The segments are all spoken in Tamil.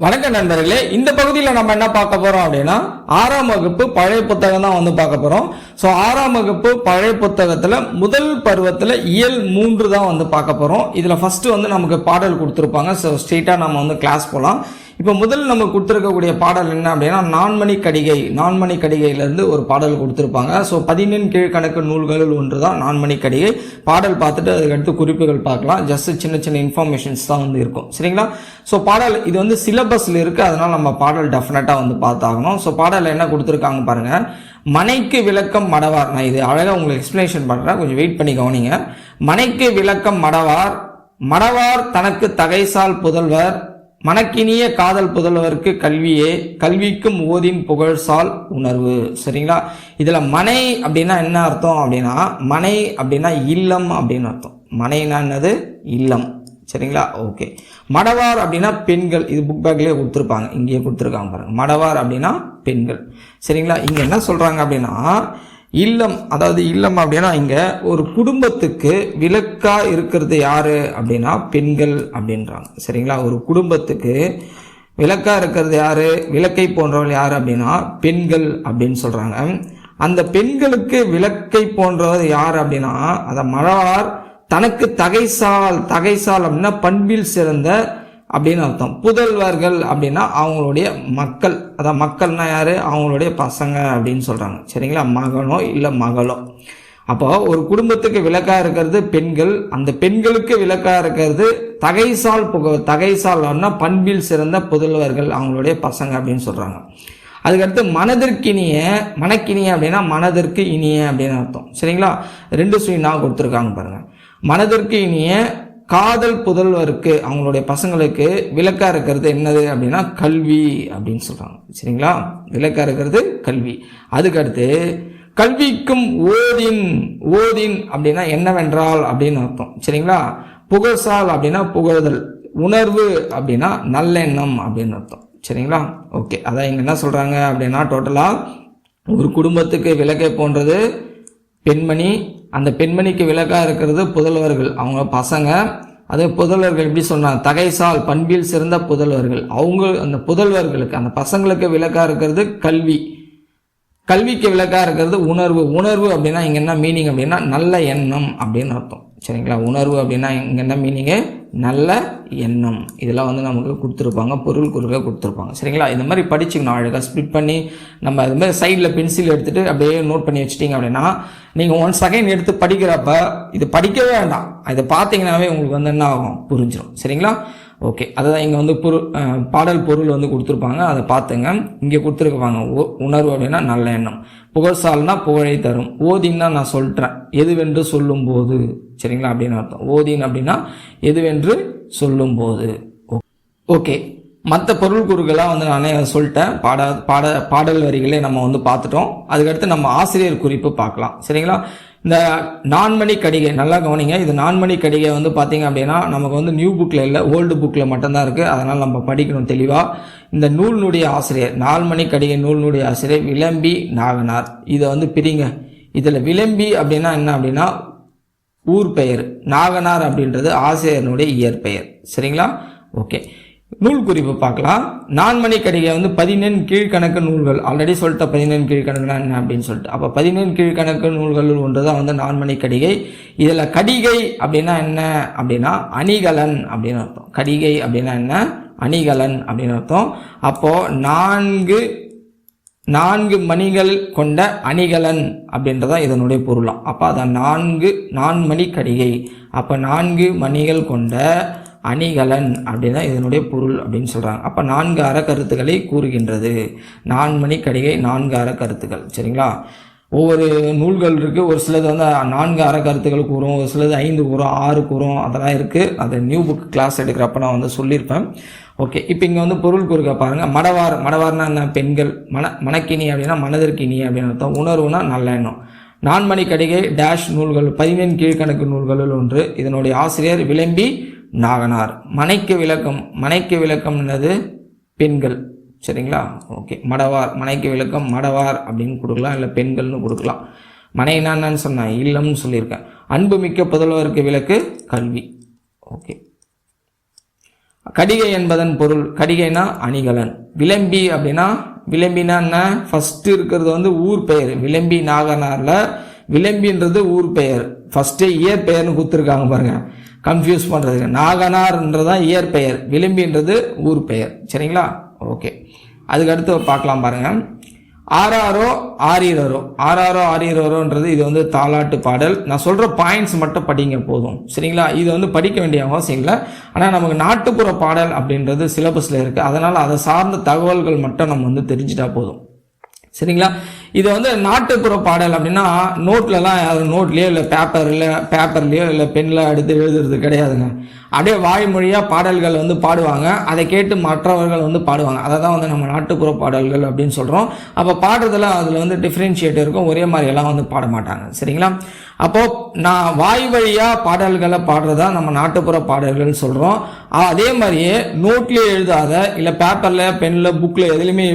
வணக்க நண்பர்களே இந்த பகுதியில் நம்ம என்ன பார்க்க போறோம் அப்படின்னா ஆறாம் வகுப்பு பழைய புத்தகம் தான் வந்து பார்க்க போறோம். ஸோ ஆறாம் வகுப்பு பழைய புத்தகத்தில் முதல் பருவத்தில் இயல் மூன்று தான் வந்து பார்க்க போறோம். இதில் ஃபர்ஸ்ட் வந்து நமக்கு பாடல் கொடுத்துருப்பாங்க. ஸோ ஸ்ட்ரெயிட்டாக நம்ம வந்து கிளாஸ் போகலாம் இப்போ முதல் நம்ம கொடுத்துருக்கக்கூடிய பாடல் என்ன அப்படின்னா நான்மணி கடிகை நான்மணி கடிகையிலேருந்து ஒரு பாடல் கொடுத்துருப்பாங்க. ஸோ பதினெண் கீழ்கணக்கு நூல்களில் ஒன்று தான் நான்மணி கடிகை. பாடல் பார்த்துட்டு அதுக்கடுத்து குறிப்புகள் பார்க்கலாம். ஜஸ்ட் சின்ன சின்ன இன்ஃபர்மேஷன்ஸ் தான் வந்து இருக்கும். சரிங்களா? ஸோ பாடல் இது வந்து சிலபஸில் இருக்குது அதனால் நம்ம பாடல் டெஃபினட்டாக வந்து பார்த்தாகணும். ஸோ பாடல் என்ன கொடுத்துருக்காங்க பாருங்கள் மனைக்கு விளக்கம் மடவார். நான் இது அழகாக உங்களுக்கு எக்ஸ்ப்ளனேஷன் பண்ணுறேன் கொஞ்சம் வெயிட் பண்ணி கவனிங்க. மனைக்கு விளக்கம் மடவார். மடவார் தனக்கு தகைசால் புதல்வர். மணக்கினிய காதல் புதல்வருக்கு கல்வியே கல்விக்கும் ஓதின் புகழ்சால் உணர்வு. சரிங்களா? இதில் மனை அப்படின்னா என்ன அர்த்தம் அப்படின்னா மனை அப்படின்னா இல்லம் அப்படின்னு அர்த்தம். மனைனா என்னது? இல்லம். சரிங்களா? ஓகே. மடவார் அப்படின்னா பெண்கள். இது புக் பேக்லேயே கொடுத்துருப்பாங்க. இங்கேயே கொடுத்துருக்காங்க பாருங்கள் மடவார் அப்படின்னா பெண்கள். சரிங்களா? இங்கே என்ன சொல்கிறாங்க அப்படின்னா இல்லம் அதாவது இல்லம் அப்படின்னா இங்கே ஒரு குடும்பத்துக்கு விளக்கா இருக்கிறது யாரு அப்படின்னா பெண்கள் அப்படின்றாங்க. சரிங்களா? ஒரு குடும்பத்துக்கு விளக்கா இருக்கிறது யாரு? விளக்கை போன்றவள் யாரு அப்படின்னா பெண்கள் அப்படின்னு சொல்றாங்க. அந்த பெண்களுக்கு விளக்கை போன்றவர் யார் அப்படின்னா அதை மழவார் தனக்கு தகைசால் தகைசால் அப்படின்னா பண்பில் சிறந்த அப்படின்னு அர்த்தம். புதல்வர்கள் அப்படின்னா அவங்களுடைய மக்கள். அதான் மக்கள்னா யார்? அவங்களுடைய பசங்க அப்படின்னு சொல்கிறாங்க சரிங்களா? மகனோ இல்லை மகளோ. அப்போ ஒரு குடும்பத்துக்கு விளக்காக இருக்கிறது பெண்கள். அந்த பெண்களுக்கு விளக்காக இருக்கிறது தகைசால் புக தகைசால் பண்பில் சிறந்த புதல்வர்கள் அவங்களுடைய பசங்க அப்படின்னு சொல்கிறாங்க அதுக்கடுத்து மனதிற்கினிய மனக்கினிய அப்படின்னா மனதிற்கு இனிய அப்படின்னு அர்த்தம். சரிங்களா? ரெண்டு சுயினா கொடுத்துருக்காங்க பாருங்கள் மனதிற்கு இனிய காதல் புதல்வருக்கு அவங்களுடைய பசங்களுக்கு விளக்காக இருக்கிறது என்னது அப்படின்னா கல்வி அப்படின்னு சொல்கிறாங்க சரிங்களா? விளக்காக இருக்கிறது கல்வி. அதுக்கடுத்து கல்விக்கும் ஓதின் ஓதின் அப்படின்னா என்னவென்றால் அப்படின்னு அர்த்தம். சரிங்களா? புகழ்சால் அப்படின்னா புகழ்தல். உணர்வு அப்படின்னா நல்லெண்ணம் அப்படின்னு அர்த்தம். சரிங்களா? ஓகே. அதான் இங்கே என்ன சொல்கிறாங்க அப்படின்னா டோட்டலாக ஒரு குடும்பத்துக்கு விளக்கை போன்றது பெண்மணி அந்த பெண்மணிக்கு விளக்காக இருக்கிறது புதல்வர்கள். அவங்க பசங்க அது புதல்வர்கள் எப்படி சொன்னாங்க தகைசால் பண்பில் சிறந்த புதல்வர்கள். அவங்க அந்த புதல்வர்களுக்கு அந்த பசங்களுக்கு விளக்காக இருக்கிறது கல்வி. கல்விக்கு விளக்காக இருக்கிறது உணர்வு. உணர்வு அப்படின்னா இங்கே என்ன மீனிங் அப்படின்னா நல்ல எண்ணம் அப்படின்னு அர்த்தம். சரிங்களா? உணர்வு அப்படின்னா இங்கே என்ன மீனிங்கு நல்ல எண்ணம். இதெல்லாம் வந்து நமக்கு கொடுத்துருப்பாங்க. பொருள் குறுக்க கொடுத்துருப்பாங்க. சரிங்களா? இந்த மாதிரி படிச்சுக்கணும் அழகாக ஸ்ப்ளிட் பண்ணி நம்ம இது மாதிரி சைடில் பென்சில் எடுத்துகிட்டு அப்படியே நோட் பண்ணி வச்சிட்டிங்க அப்படின்னா நீங்கள் ஒன் செகண்ட் எடுத்து படிக்கிறப்ப இது படிக்கவே வேண்டாம். இதை பார்த்தீங்கன்னாவே உங்களுக்கு வந்து என்ன ஆகும்? புரிஞ்சிடும் சரிங்களா? ஓகே அதுதான் இங்கே வந்து பொருள் பாடல் பொருள் வந்து கொடுத்துருப்பாங்க. அதை பார்த்துங்க. இங்கே கொடுத்துருப்பாங்க உணர்வு அப்படின்னா நல்ல எண்ணம். புகழ்சால்னா புகழை தரும். ஓதின்னா நான் சொல்கிறேன் எதுவென்று சொல்லும்போது. சரிங்களா? அப்படின்னு அர்த்தம். ஓதின் அப்படின்னா எதுவென்று சொல்லும்போது. ஓகே. மற்ற பொருள் கூறுகளாக வந்து நானே சொல்லிட்டேன். பாட பாட பாடல் வரிகளே நம்ம வந்து பார்த்துட்டோம். அதுக்கடுத்து நம்ம ஆசிரியர் குறிப்பு பார்க்கலாம். சரிங்களா? இந்த நான்மணி கடிகை நல்லா கவனிங்க. இது நான்மணி கடிகை வந்து பார்த்தீங்க அப்படின்னா நமக்கு வந்து நியூ புக்கில் இல்லை ஓல்டு புக்கில் மட்டும்தான் இருக்குது அதனால் நம்ம படிக்கணும் தெளிவாக இந்த நூல்னுடைய ஆசிரியர் நால்மணி கடிகை நூல்னுடைய ஆசிரியர் விளம்பி நாகனார் இதை வந்து பிரிங்க. இதில் விளம்பி அப்படின்னா என்ன அப்படின்னா ஊர் பெயர் நாகனார் அப்படின்றது ஆசிரியனுடைய இயற்பெயர் சரிங்களா? ஓகே. நூல் குறிப்பு பார்க்கலாம். நான்மணி கடிகை வந்து பதினெண் கீழ்கணக்கு நூல்கள். ஆல்ரெடி சொல்லிட்ட பதினெண் கீழ்கணக்குனா என்ன அப்படின்னு சொல்லிட்டு. அப்போ பதினெண் கீழ்கணக்கு நூல்கள் ஒன்று தான் வந்து நான்மணி கடிகை. இதில் கடிகை அப்படின்னா என்ன அப்படின்னா அணிகலன் அப்படின்னு அர்த்தம். கடிகை அப்படின்னா என்ன? அணிகலன் அப்படின்னு அர்த்தம். அப்போது நான்கு நான்கு மணிகள் கொண்ட அணிகலன் அப்படின்றதா இதனுடைய பொருளாம். அப்போ அதான் நான்கு நான்மணி கடிகை. அப்போ நான்கு மணிகள் கொண்ட அணிகலன் அப்படின்னா இதனுடைய பொருள் அப்படின்னு சொல்கிறாங்க அப்போ நான்கு அறக்கருத்துக்களை கூறுகின்றது. நான்மணி கடிகை நான்கு அறக்கருத்துக்கள். சரிங்களா? ஒவ்வொரு நூல்கள் இருக்குது ஒரு சிலது வந்து நான்கு அறக்கருத்துக்கள் கூறும். ஒரு சிலது ஐந்து கூறும் ஆறு கூறும். அதெல்லாம் இருக்குது அது நியூ புக் கிளாஸ் எடுக்கிறப்ப நான் வந்து சொல்லியிருப்பேன். ஓகே இப்போ இங்கே வந்து பொருள் குறுக்க பாருங்கள் மடவார் மடவார்னா என்ன? பெண்கள் மன மனக்கினி அப்படின்னா மனதிற்கினி அப்படின்னு அர்த்தம். உணர்வுனா நல்ல எண்ணம். நான்மணி கடிகை டேஷ் நூல்கள் பதினெண் கீழ்கணக்கு நூல்களில் ஒன்று. இதனுடைய ஆசிரியர் விளம்பி நாகனார். மனைக்கு விளக்கம் மனைக்கு விளக்கம் என்னது? பெண்கள். சரிங்களா? ஓகே மடவார் மனைக்கு விளக்கம் மடவார் அப்படின்னு கொடுக்கலாம். இல்லை பெண்கள்னு கொடுக்கலாம். மனை என்னன்னு சொன்னேன் இல்லம்னு சொல்லியிருக்கேன். அன்பு மிக்க புதல்வருக்கு விளக்கு கல்வி. ஓகே. கடிகை என்பதன் பொருள் கடிகைனா அணிகலன். விளம்பி அப்படின்னா விளம்பினா என்ன? ஃபர்ஸ்ட் இருக்கிறது வந்து ஊர் பெயர். விளம்பி நாகனார்ல விளம்பின்றது ஊர் பெயர். ஃபர்ஸ்டே இயற் பெயர்னு கொடுத்துருக்காங்க பாருங்க. கன்ஃபியூஸ் பண்ணுறதுக்கு நாகனார்ன்றதான் இயற்பெயர் விளம்பின்றது ஊர் பெயர். சரிங்களா? ஓகே அதுக்கு அடுத்து பார்க்கலாம் பாருங்க. ஆறாரோ ஆறீரரோ ஆறாரோ ஆறீரரோன்றது இது வந்து தாலாட்டு பாடல். நான் சொல்கிற பாயிண்ட்ஸ் மட்டும் படிங்க போதும். சரிங்களா? இது வந்து படிக்க வேண்டிய அவசியம் இல்லை. ஆனால் நமக்கு நாட்டுப்புற பாடல் அப்படின்றது சிலபஸில் இருக்குது அதனால் அதை சார்ந்த தகவல்கள் மட்டும் நம்ம வந்து தெரிஞ்சிட்டா போதும். சரிங்களா? இது வந்து நாட்டுப்புற பாடல் அப்படின்னா நோட்லலாம் நோட்லேயோ இல்லை பேப்பரில் பேப்பர்லேயோ இல்லை பெண்ணில் எடுத்து எழுதுறது கிடையாதுங்க. அப்படியே வாய்மொழியாக பாடல்கள் வந்து பாடுவாங்க. அதை கேட்டு மற்றவர்கள் வந்து பாடுவாங்க. அதை தான் வந்து நம்ம நாட்டுப்புற பாடல்கள் அப்படின்னு சொல்கிறோம் அப்போ பாடுறதுல அதில் வந்து டிஃப்ரென்ஷியேட் இருக்கும். ஒரே மாதிரியெல்லாம் வந்து பாட மாட்டாங்க. சரிங்களா? அப்போது நான் வாய் வழியாக பாடல்களை பாடுறதா நம்ம நாட்டுப்புற பாடல்கள் சொல்கிறோம் அதே மாதிரியே நோட்லேயே எழுதாத இல்லை பேப்பரில் பெனில் புக்கில் எதுலேயுமே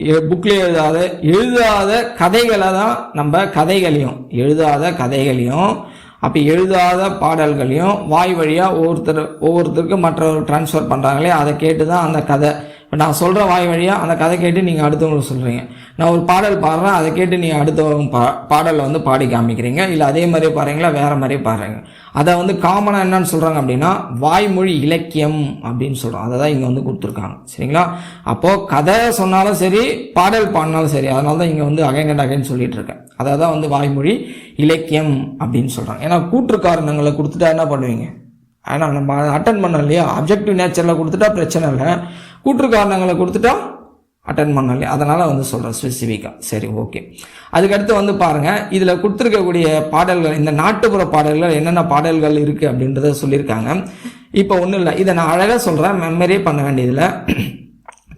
புக்கில் எழுதாத எழுதாத கதைகளை தான் நம்ம கதைகளையும். எழுதாத கதைகளையும் அப்போ எழுதாத பாடல்களையும் வாய் வழியாக ஒவ்வொருத்தர் ஒவ்வொருத்தருக்கு மற்றவர் ட்ரான்ஸ்ஃபர் பண்ணுறாங்களே அதை கேட்டு தான் அந்த கதை. இப்போ நான் சொல்கிற வாய் வழியாக அந்த கதை கேட்டு நீங்கள் அடுத்தவங்களுக்கு சொல்கிறீங்க நான் ஒரு பாடல் பாடுறேன் அதை கேட்டு நீங்கள் அடுத்தவங்க பா பாடலை வந்து பாடி காமிக்கிறீங்க. இல்லை அதே மாதிரி பாருங்களா வேறு மாதிரி பாடுறீங்க அதை வந்து காமனாக என்னன்னு சொல்கிறாங்க அப்படின்னா வாய்மொழி இலக்கியம் அப்படின்னு சொல்கிறோம் அதை தான் இங்கே வந்து கொடுத்துருக்காங்க. சரிங்களா? அப்போது கதை சொன்னாலும் சரி பாடல் பாடினாலும் சரி அதனால தான் இங்கே வந்து அகைங்கண்ட் அகைன்னு சொல்லிட்டு இருக்கேன். அதை தான் வந்து வாய்மொழி இலக்கியம் அப்படின்னு சொல்கிறாங்க ஏன்னா கூற்று காரணங்களை கொடுத்துட்டா என்ன பண்ணுவீங்க? ஆனால் நம்ம அட்டன் பண்ணோம் இல்லையா? அப்ஜெக்டிவ் நேச்சரில் கொடுத்துட்டா பிரச்சனை இல்லை. கூற்று காரணங்களை கொடுத்துட்டா அட்டன் பண்ணோம் இல்லையா அதனால் வந்து சொல்கிறேன் ஸ்பெசிஃபிக்காக சரி ஓகே அதுக்கடுத்து வந்து பாருங்கள் இதில் கொடுத்துருக்கக்கூடிய பாடல்கள் இந்த நாட்டுப்புற பாடல்கள் என்னென்ன பாடல்கள் இருக்குது அப்படின்றத சொல்லியிருக்காங்க. இப்போ ஒன்றும் இல்லை. இதை நான் அழகாக சொல்கிறேன் மெமரியே பண்ண வேண்டியதில்லை.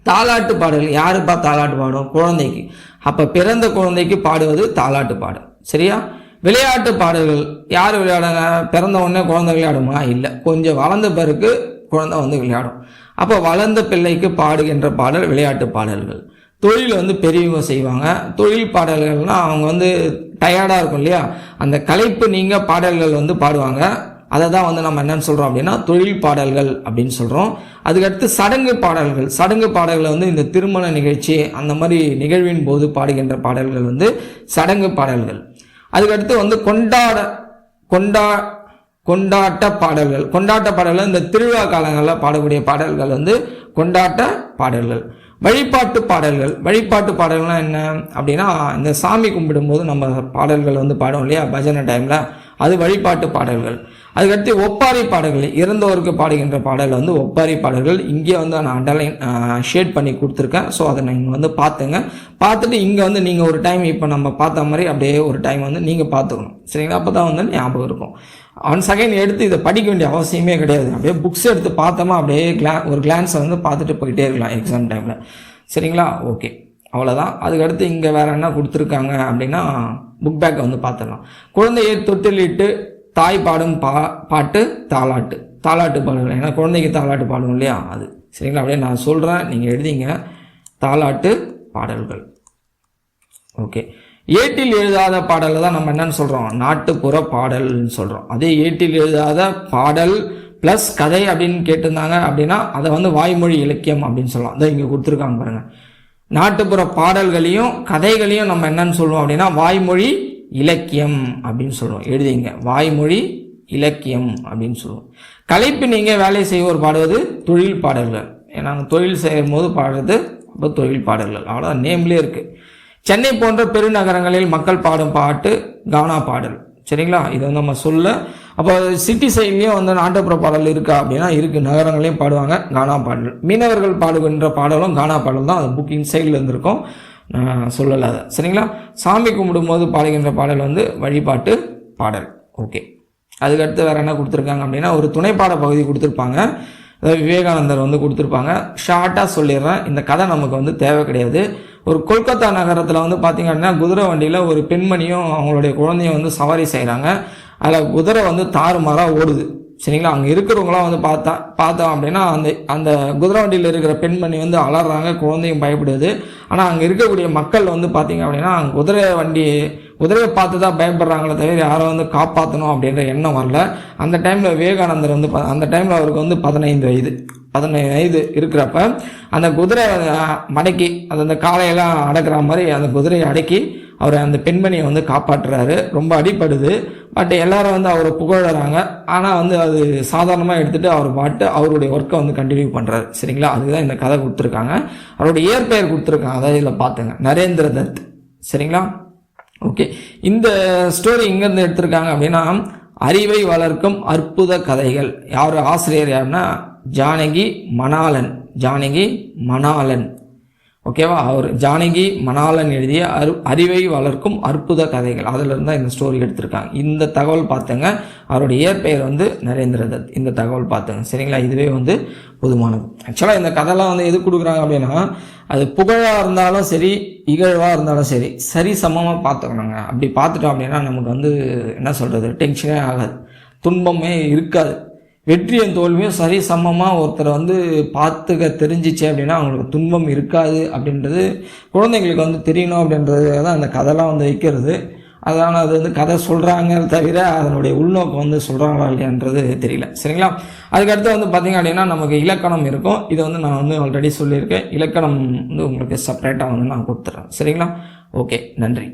தாலாட்டு பாடல் யாருப்பா தாலாட்டு பாடும்? குழந்தைக்கு. அப்போ பிறந்த குழந்தைக்கு பாடுவது தாலாட்டு பாடல். சரியா? விளையாட்டு பாடல்கள் யார் விளையாடுங்க? பிறந்த உடனே குழந்தை விளையாடுமா? இல்லை. கொஞ்சம் வளர்ந்த பிறகு குழந்தை வந்து விளையாடும். அப்போ வளர்ந்த பிள்ளைக்கு பாடுகின்ற பாடல் விளையாட்டு பாடல்கள். தொழில் வந்து பெரியவங்க செய்வாங்க. தொழில் பாடல்கள்னால் அவங்க வந்து டயர்டாக இருக்கும் இல்லையா? அந்த கலைப்பு நீங்கள் பாடல்கள் வந்து பாடுவாங்க. அதை தான் வந்து நம்ம என்னன்னு சொல்கிறோம் அப்படின்னா தொழில் பாடல்கள் அப்படின்னு சொல்கிறோம் அதுக்கடுத்து சடங்கு பாடல்கள். சடங்கு பாடல்களை வந்து இந்த திருமண நிகழ்ச்சி அந்த மாதிரி நிகழ்வின் போது பாடுகின்ற பாடல்கள் வந்து சடங்கு பாடல்கள். அதுக்கடுத்து வந்து கொண்டாட கொண்டா கொண்டாட்ட பாடல்கள். கொண்டாட்ட பாடல்கள் இந்த திருவிழா காலங்களில் பாடக்கூடிய பாடல்கள் வந்து கொண்டாட்ட பாடல்கள். வழிபாட்டு பாடல்கள். வழிபாட்டு பாடல்கள்லாம் என்ன? அப்படின்னா இந்த சாமி கும்பிடும்போது நம்ம பாடல்கள் வந்து பாடும் இல்லையா? பஜனை டைமில் அது வழிபாட்டு பாடல்கள். அதுக்கடுத்து ஒப்பாரி பாடல்கள். இறந்தவருக்கு பாடுகின்ற பாடல் வந்து ஒப்பாரி பாடல்கள். இங்கே வந்து நான் அண்டர்லைன் ஷேட் பண்ணி கொடுத்துருக்கேன். ஸோ அதை நீங்கள் வந்து பார்த்துங்க. பார்த்துட்டு இங்கே வந்து நீங்கள் ஒரு டைம் இப்போ நம்ம பார்த்த மாதிரி அப்படியே ஒரு டைம் வந்து நீங்கள் பார்த்துக்கணும். சரிங்களா? அப்போ தான் வந்து ஞாபகம் இருக்கும். ஒன் செகண்ட் எடுத்து இதை படிக்க வேண்டிய அவசியமே கிடையாது. அப்படியே புக்ஸ் எடுத்து பார்த்தோமா அப்படியே கிளா ஒரு கிளான்ஸை வந்து பார்த்துட்டு போயிட்டே இருக்கலாம் எக்ஸாம் டைமில் சரிங்களா? ஓகே அவ்வளோதான் அதுக்கடுத்து இங்கே வேறு என்ன கொடுத்துருக்காங்க அப்படின்னா புக் பேக்கை வந்து பார்த்துடலாம். குழந்தையை தொட்டிலிட்டு தாய் பாடும் பா பாட்டு தாலாட்டு தாலாட்டு பாடல்கள். ஏன்னா குழந்தைக்கு தாலாட்டு பாடும் இல்லையா? அது. சரிங்களா? அப்படியே நான் சொல்கிறேன் நீங்கள் எழுதிங்க. தாலாட்டு பாடல்கள். ஓகே ஏட்டில் எழுதாத பாடலை தான் நம்ம என்னன்னு சொல்கிறோம் நாட்டுப்புற பாடல்னு சொல்கிறோம் அதே ஏட்டில் எழுதாத பாடல் ப்ளஸ் கதை அப்படின்னு கேட்டிருந்தாங்க அப்படின்னா அதை வந்து வாய்மொழி இலக்கியம் அப்படின்னு சொல்லலாம். அதை இங்கே கொடுத்துருக்காங்க பாருங்கள் நாட்டுப்புற பாடல்களையும் கதைகளையும் நம்ம என்னன்னு சொல்லுவோம் அப்படின்னா வாய்மொழி இலக்கியம் அப்படின்னு சொல்லுவோம். எழுதிங்க. வாய்மொழி இலக்கியம் அப்படின்னு சொல்லுவோம். கலைப்பு நீங்கள் வேலை செய்வோர் பாடுவது தொழில் பாடல்கள். ஏன்னா தொழில் செய்யும் போது பாடுறது அப்போ தொழில் பாடல்கள். அவ்வளோ நேம்லேயே இருக்குது சென்னை போன்ற பெருநகரங்களில் மக்கள் பாடும் பாட்டு கானா பாடல். சரிங்களா? இதை வந்து நம்ம சொல்ல அப்போ சிட்டி சைட்லேயும் வந்து நாட்டுப்புற பாடல் இருக்கா அப்படின்னா இருக்குது நகரங்களையும் பாடுவாங்க கானா பாடல். மீனவர்கள் பாடுகின்ற பாடலும் கானா பாடல் தான். அது புக்கிங் சைடில் இருந்திருக்கும். நான் சொல்லலை அதை. சரிங்களா? சாமி கும்பிடும்போது பாடுகின்ற பாடல் வந்து வழிபாட்டு பாடல். ஓகே. அதுக்கடுத்து வேறு என்ன கொடுத்துருக்காங்க அப்படின்னா ஒரு துணைப்பாட பகுதி கொடுத்துருப்பாங்க. அதாவது விவேகானந்தர் வந்து கொடுத்துருப்பாங்க. ஷார்ட்டாக சொல்லிடுறேன். இந்த கதை நமக்கு வந்து தேவை கிடையாது. ஒரு கொல்கத்தா நகரத்தில் வந்து பார்த்திங்க அப்படின்னா குதிரை வண்டியில் ஒரு பெண்மணியும் அவங்களுடைய குழந்தையும் வந்து சவாரி செய்கிறாங்க அதில் குதிரை வந்து தாறுமாறாக ஓடுது. சரிங்களா? அங்கே இருக்கிறவங்களாம் வந்து பார்த்தா பார்த்தோம் அப்படின்னா அந்த அந்த குதிரை வண்டியில் இருக்கிற பெண்மணி வந்து அலறாங்க குழந்தையும் பயப்படுது. ஆனால் அங்கே இருக்கக்கூடிய மக்கள் வந்து பார்த்திங்க அப்படின்னா குதிரை வண்டி குதிரையை பார்த்து தான் பயப்படுறாங்களே தவிர யாரை வந்து காப்பாற்றணும் அப்படின்ற எண்ணம் வரல. அந்த டைமில் விவேகானந்தர் வந்து ப- அந்த டைமில் அவருக்கு வந்து பதினைந்து வயது. பதினைந்து வயது இருக்கிறப்ப அந்த குதிரை மடக்கி அது அந்த காலையெல்லாம் அடக்கிற மாதிரி அந்த குதிரையை அடக்கி அவர் அந்த பெண்மணியை வந்து காப்பாற்றுறாரு. ரொம்ப அடிப்படுது பட் எல்லாரும் வந்து அவரை புகழறாங்க. ஆனால் வந்து அது சாதாரணமாக எடுத்துகிட்டு அவர் பாட்டு அவருடைய ஒர்க்கை வந்து கண்டினியூ பண்ணுறாரு சரிங்களா? அதுக்கு தான் இந்த கதை கொடுத்துருக்காங்க. அவருடைய இயற்பெயர் கொடுத்துருக்காங்க. அதாவது இதில் பார்த்துங்க. நரேந்திர தத். சரிங்களா? ஓகே இந்த ஸ்டோரி எங்கேருந்து எடுத்திருக்காங்க அப்படின்னா அறிவை வளர்க்கும் அற்புத கதைகள். யார் ஆசிரியர் யாருன்னா ஜானகி மணாலன் ஜானகி மணாலன் ஓகேவா? அவர் ஜானகி மணாலன் எழுதிய அரு அறிவை வளர்க்கும் அற்புத கதைகள். அதிலிருந்து தான் இந்த ஸ்டோரி எடுத்திருக்காங்க. இந்த தகவல் பார்த்துங்க. அவருடைய இயற்பெயர் வந்து நரேந்திர தத். இந்த தகவல் பார்த்துங்க. சரிங்களா? இதுவே வந்து போதுமானது. ஆக்சுவலாக இந்த கதைலாம் வந்து எது கொடுக்குறாங்க அப்படின்னா அது புகழாக இருந்தாலும் சரி இகழ்வாக இருந்தாலும் சரி சரி சமமாக பார்த்துக்கணுங்க. அப்படி பார்த்துட்டோம் அப்படின்னா நமக்கு வந்து என்ன சொல்கிறது டென்ஷனே ஆகாது. துன்பமே இருக்காது. வெற்றியும் தோல்வியும் சரி சமமாக ஒருத்தரை வந்து பார்த்துக்க தெரிஞ்சிச்சு அப்படின்னா அவங்களுக்கு துன்பம் இருக்காது அப்படின்றது குழந்தைங்களுக்கு வந்து தெரியணும் அப்படின்றது தான் அந்த கதைலாம் வந்து வைக்கிறது. அதனால் அது வந்து கதை சொல்கிறாங்க தவிர அதனுடைய உள்நோக்கம் வந்து சொல்கிறாங்களா இல்லையான்றது தெரியல. சரிங்களா? அதுக்கடுத்து வந்து பார்த்திங்க அப்படின்னா நமக்கு இலக்கணம் இருக்கும். இதை வந்து நான் வந்து ஆல்ரெடி சொல்லியிருக்கேன். இலக்கணம் வந்து உங்களுக்கு செப்பரேட்டாக வந்து நான் கொடுத்துட்றேன் சரிங்களா? ஓகே நன்றி.